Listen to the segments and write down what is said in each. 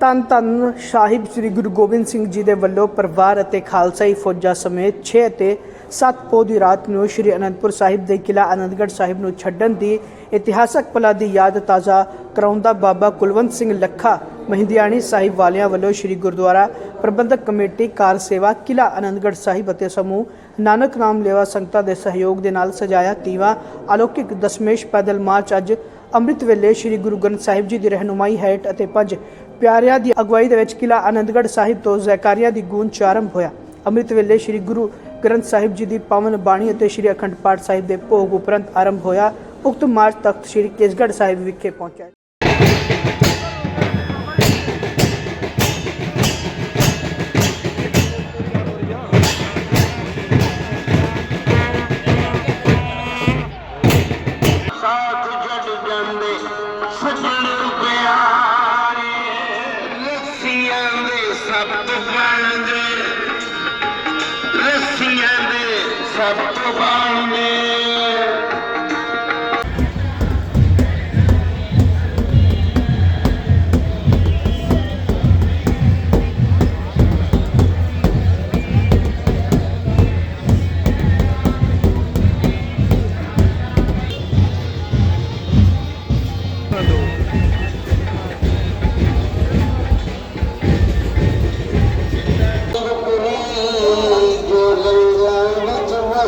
ਤਨ ਤਨ ਸਾਹਿਬ ਸ੍ਰੀ ਗੁਰੂ ਗੋਬਿੰਦ ਸਿੰਘ ਜੀ ਦੇ ਵੱਲੋਂ ਪਰਿਵਾਰ ਅਤੇ ਖਾਲਸਾਈ ਫੌਜਾਂ ਸਮੇਤ 6 ਅਤੇ 7 ਪੋਹ ਦੀ ਰਾਤ ਨੂੰ ਸ੍ਰੀ ਅਨੰਦਪੁਰ ਸਾਹਿਬ ਦੇ ਕਿਲਾ ਅਨੰਦਗੜ੍ਹ ਸਾਹਿਬ ਨੂੰ ਛੱਡਣ ਦੀ ਇਤਿਹਾਸਕ ਪਲਾਂ ਦੀ ਯਾਦ ਤਾਜ਼ਾ ਕਰਾਉਂਦਾ ਬਾਬਾ ਕੁਲਵੰਤ ਸਿੰਘ ਲੱਖਾ ਮਹਿੰਦਿਆਣੀ ਸਾਹਿਬ ਵਾਲਿਆਂ ਵੱਲੋਂ ਸ੍ਰੀ ਗੁਰਦੁਆਰਾ ਪ੍ਰਬੰਧਕ ਕਮੇਟੀ ਕਾਰ ਸੇਵਾ ਕਿਲਾ ਅਨੰਦਗੜ੍ਹ ਸਾਹਿਬ ਅਤੇ ਸਮੂਹ ਨਾਨਕ ਨਾਮ ਲੇਵਾ ਸੰਗਤਾਂ ਦੇ ਸਹਿਯੋਗ ਦੇ ਨਾਲ ਸਜਾਇਆ ਤੀਵਾ ਅਲੌਕਿਕ ਦਸ਼ਮੇਸ਼ ਪੈਦਲ ਮਾਰਚ ਅੱਜ ਅੰਮ੍ਰਿਤ ਵੇਲੇ ਸ੍ਰੀ ਗੁਰੂ ਗ੍ਰੰਥ ਸਾਹਿਬ ਜੀ ਦੀ ਰਹਿਨੁਮਾਈ ਹੇਠ ਅਤੇ ਪੰਜ ਪਿਆਰਿਆਂ ਦੀ ਅਗਵਾਈ ਦੇ ਵਿੱਚ ਕਿਲਾ ਆਨੰਦਗੜ੍ਹ ਸਾਹਿਬ ਤੋਂ ਜ਼ੈਕਾਰੀਆਂ ਦੀ ਗੂੰਜ ਚ ਆਰੰਭ ਹੋਇਆ। ਅੰਮ੍ਰਿਤ ਵੇਲੇ ਸ੍ਰੀ ਗੁਰੂ ਗ੍ਰੰਥ ਸਾਹਿਬ ਜੀ ਦੀ ਪਾਵਨ ਬਾਣੀ ਅਤੇ ਸ੍ਰੀ ਅਖੰਡ ਪਾਠ ਸਾਹਿਬ ਦੇ ਭੋਗ ਉਪਰੰਤ ਆਰੰਭ ਹੋਇਆ। ਉਕਤ ਮਾਰਚ ਤਖਤ ਸ੍ਰੀ ਕੇਸਗੜ੍ਹ ਸਾਹਿਬ ਵਿਖੇ ਪਹੁੰਚਿਆ। ਸਾਥ ਜੜ Baba, Baba,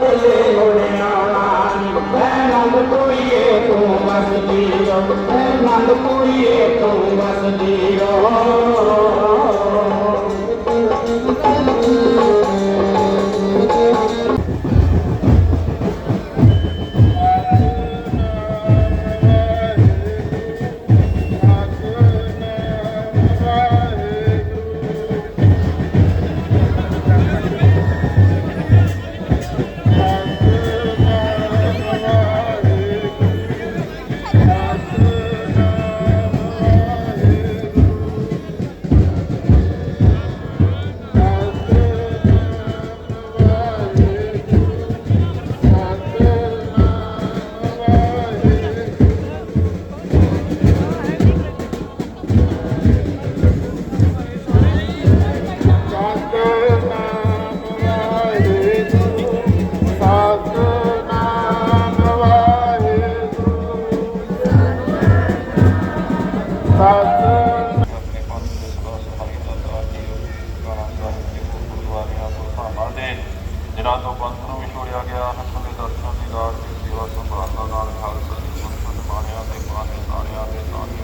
ਕੋ ਚੱਲੇ ਮੁੜ ਆਣਾ ਲੈ ਤੂੰ ਵਸਦੀ ਨਾ ਲੈ ਕੁੜੀਏ ਤੂੰ ਵਸਦੀ ਨਾ ਪੰਥ ਨੂੰ ਗਿਆ ਹਸਨ ਦੇ ਦਰਸ਼ਨ ਦੀ ਗਾਰ ਦੀ ਸੇਵਾ ਸੰਭਾਲਣਾ ਨਾਲ ਖਾਲਸਾ ਦੀ ਸੰਪਨ ਮਾਰਿਆ ਤੇ ਪਾਣੀ ਤਾਰਿਆ ਤੇ ਤਾਰਿਓ